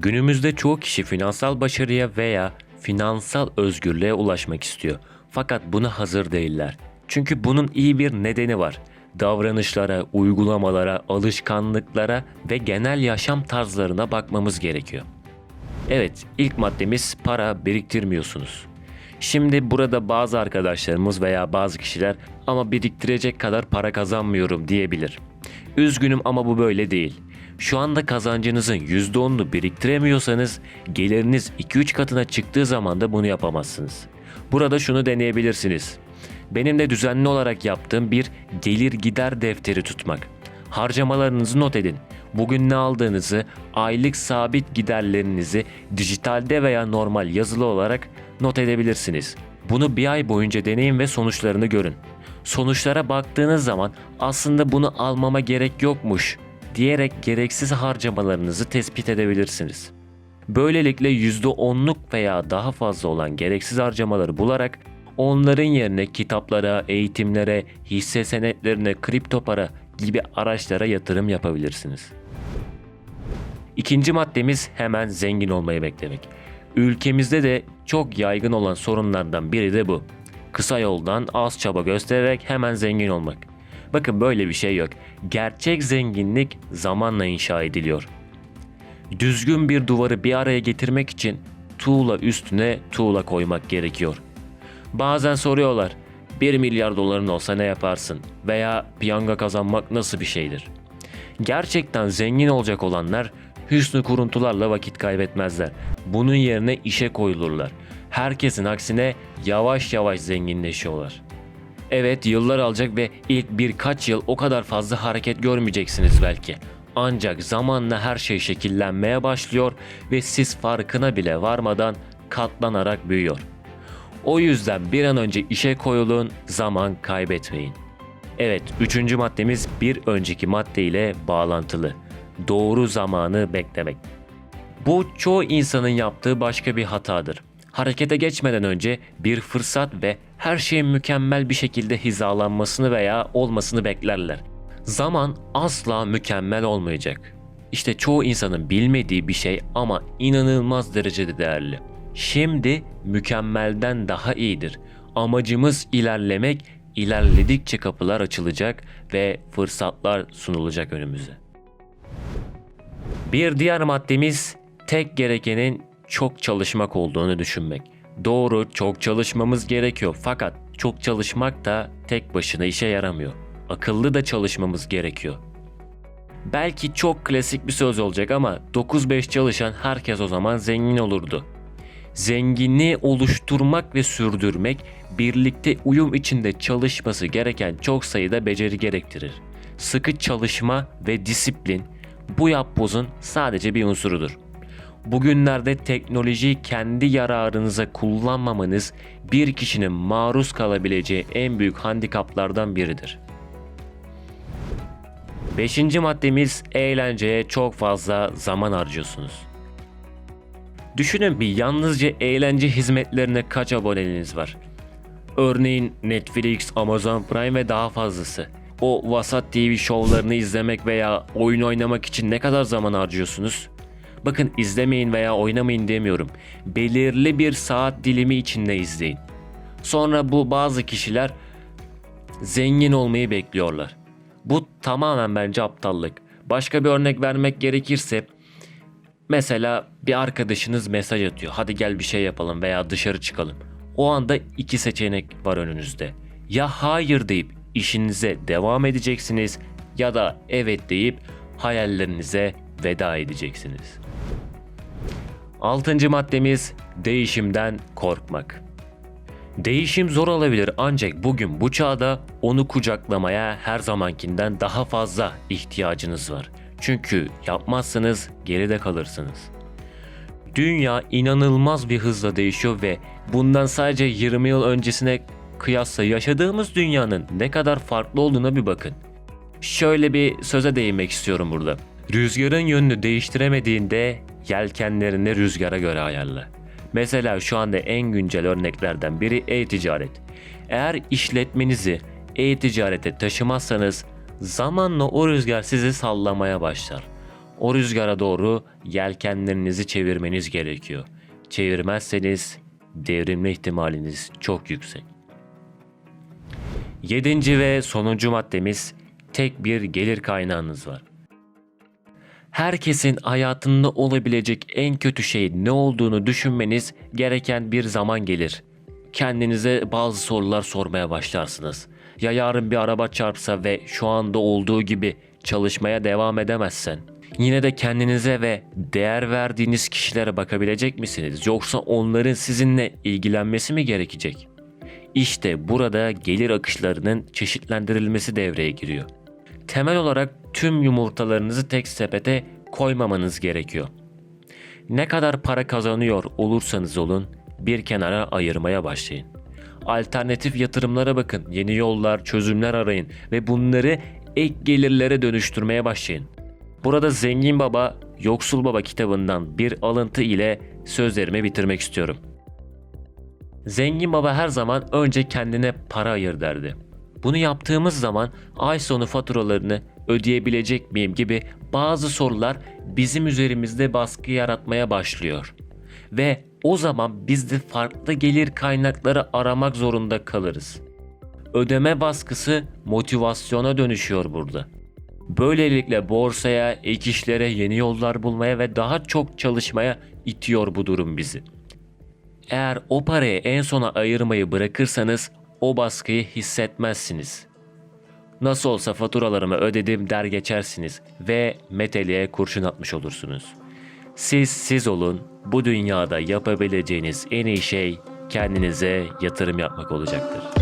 Günümüzde çoğu kişi finansal başarıya veya finansal özgürlüğe ulaşmak istiyor. Fakat buna hazır değiller. Çünkü bunun iyi bir nedeni var. Davranışlara, uygulamalara, alışkanlıklara ve genel yaşam tarzlarına bakmamız gerekiyor. Evet, ilk maddemiz para biriktirmiyorsunuz. Şimdi burada bazı arkadaşlarımız veya bazı kişiler ama biriktirecek kadar para kazanmıyorum diyebilir. Üzgünüm ama bu böyle değil. Şu anda kazancınızın %10'unu biriktiremiyorsanız geliriniz 2-3 katına çıktığı zaman da bunu yapamazsınız. Burada şunu deneyebilirsiniz. Benim de düzenli olarak yaptığım bir gelir gider defteri tutmak. Harcamalarınızı not edin. Bugün ne aldığınızı, aylık sabit giderlerinizi dijitalde veya normal yazılı olarak not edebilirsiniz. Bunu bir ay boyunca deneyin ve sonuçlarını görün. Sonuçlara baktığınız zaman aslında bunu almama gerek yokmuş diyerek gereksiz harcamalarınızı tespit edebilirsiniz. Böylelikle %10'luk veya daha fazla olan gereksiz harcamaları bularak onların yerine kitaplara, eğitimlere, hisse senetlerine, kripto para gibi araçlara yatırım yapabilirsiniz. İkinci maddemiz hemen zengin olmayı beklemek. Ülkemizde de çok yaygın olan sorunlardan biri de bu. Kısa yoldan az çaba göstererek hemen zengin olmak. Bakın böyle bir şey yok. Gerçek zenginlik zamanla inşa ediliyor. Düzgün bir duvarı bir araya getirmek için tuğla üstüne tuğla koymak gerekiyor. Bazen soruyorlar 1 milyar doların olsa ne yaparsın veya piyango kazanmak nasıl bir şeydir? Gerçekten zengin olacak olanlar hüsnü kuruntularla vakit kaybetmezler. Bunun yerine işe koyulurlar. Herkesin aksine yavaş yavaş zenginleşiyorlar. Evet yıllar alacak ve ilk birkaç yıl o kadar fazla hareket görmeyeceksiniz belki. Ancak zamanla her şey şekillenmeye başlıyor ve siz farkına bile varmadan katlanarak büyüyor. O yüzden bir an önce işe koyulun, zaman kaybetmeyin. Evet, üçüncü maddemiz bir önceki madde ile bağlantılı. Doğru zamanı beklemek. Bu çoğu insanın yaptığı başka bir hatadır. Harekete geçmeden önce bir fırsat ve her şeyin mükemmel bir şekilde hizalanmasını veya olmasını beklerler. Zaman asla mükemmel olmayacak. İşte çoğu insanın bilmediği bir şey ama inanılmaz derecede değerli. Şimdi mükemmelden daha iyidir. Amacımız ilerlemek, ilerledikçe kapılar açılacak ve fırsatlar sunulacak önümüze. Bir diğer maddemiz tek gerekenin çok çalışmak olduğunu düşünmek. Doğru çok çalışmamız gerekiyor fakat çok çalışmak da tek başına işe yaramıyor. Akıllı da çalışmamız gerekiyor. Belki çok klasik bir söz olacak ama 9-5 çalışan herkes o zaman zengin olurdu. Zenginliği oluşturmak ve sürdürmek birlikte uyum içinde çalışması gereken çok sayıda beceri gerektirir. Sıkı çalışma ve disiplin bu yapbozun sadece bir unsurudur. Bugünlerde teknolojiyi kendi yararınıza kullanmamanız bir kişinin maruz kalabileceği en büyük handikaplardan biridir. Beşinci maddemiz eğlenceye çok fazla zaman harcıyorsunuz. Düşünün bir yalnızca eğlence hizmetlerine kaç aboneliğiniz var? Örneğin Netflix, Amazon Prime ve daha fazlası. O vasat TV şovlarını izlemek veya oyun oynamak için ne kadar zaman harcıyorsunuz? Bakın izlemeyin veya oynamayın demiyorum. Belirli bir saat dilimi içinde izleyin. Sonra bu bazı kişiler zengin olmayı bekliyorlar. Bu tamamen bence aptallık. Başka bir örnek vermek gerekirse mesela bir arkadaşınız mesaj atıyor. Hadi gel bir şey yapalım veya dışarı çıkalım. O anda iki seçenek var önünüzde. Ya hayır deyip işinize devam edeceksiniz ya da evet deyip hayallerinize veda edeceksiniz. Altıncı maddemiz değişimden korkmak. Değişim zor olabilir ancak bugün bu çağda onu kucaklamaya her zamankinden daha fazla ihtiyacınız var. Çünkü yapmazsanız geride kalırsınız. Dünya inanılmaz bir hızla değişiyor ve bundan sadece 20 yıl öncesine kıyasla yaşadığımız dünyanın ne kadar farklı olduğuna bir bakın. Şöyle bir söze değinmek istiyorum burada. Rüzgarın yönünü değiştiremediğinde yelkenlerini rüzgara göre ayarla. Mesela şu anda en güncel örneklerden biri e-ticaret. Eğer işletmenizi e-ticarete taşımazsanız zamanla o rüzgar sizi sallamaya başlar. o rüzgara doğru yelkenlerinizi çevirmeniz gerekiyor. Çevirmezseniz devrilme ihtimaliniz çok yüksek. Yedinci ve sonuncu maddemiz tek bir gelir kaynağınız var. Herkesin hayatında olabilecek en kötü şey ne olduğunu düşünmeniz gereken bir zaman gelir. Kendinize bazı sorular sormaya başlarsınız. Ya yarın bir araba çarpsa ve şu anda olduğu gibi çalışmaya devam edemezsen? Yine de kendinize ve değer verdiğiniz kişilere bakabilecek misiniz? Yoksa onların sizinle ilgilenmesi mi gerekecek? İşte burada gelir akışlarının çeşitlendirilmesi devreye giriyor. Temel olarak tüm yumurtalarınızı tek sepete koymamanız gerekiyor. Ne kadar para kazanıyor olursanız olun bir kenara ayırmaya başlayın. Alternatif yatırımlara bakın, yeni yollar, çözümler arayın ve bunları ek gelirlere dönüştürmeye başlayın. Burada Zengin Baba, Yoksul Baba kitabından bir alıntı ile sözlerimi bitirmek istiyorum. Zengin baba her zaman önce kendine para ayır derdi. Bunu yaptığımız zaman ay sonu faturalarını ödeyebilecek miyim gibi bazı sorular bizim üzerimizde baskı yaratmaya başlıyor. Ve o zaman biz de farklı gelir kaynakları aramak zorunda kalırız. Ödeme baskısı motivasyona dönüşüyor burada. Böylelikle borsaya, ek işlere, yeni yollar bulmaya ve daha çok çalışmaya itiyor bu durum bizi. Eğer o parayı en sona ayırmayı bırakırsanız o baskıyı hissetmezsiniz. Nasıl olsa faturalarımı ödedim der geçersiniz ve meteliğe kurşun atmış olursunuz. Siz siz olun, bu dünyada yapabileceğiniz en iyi şey kendinize yatırım yapmak olacaktır.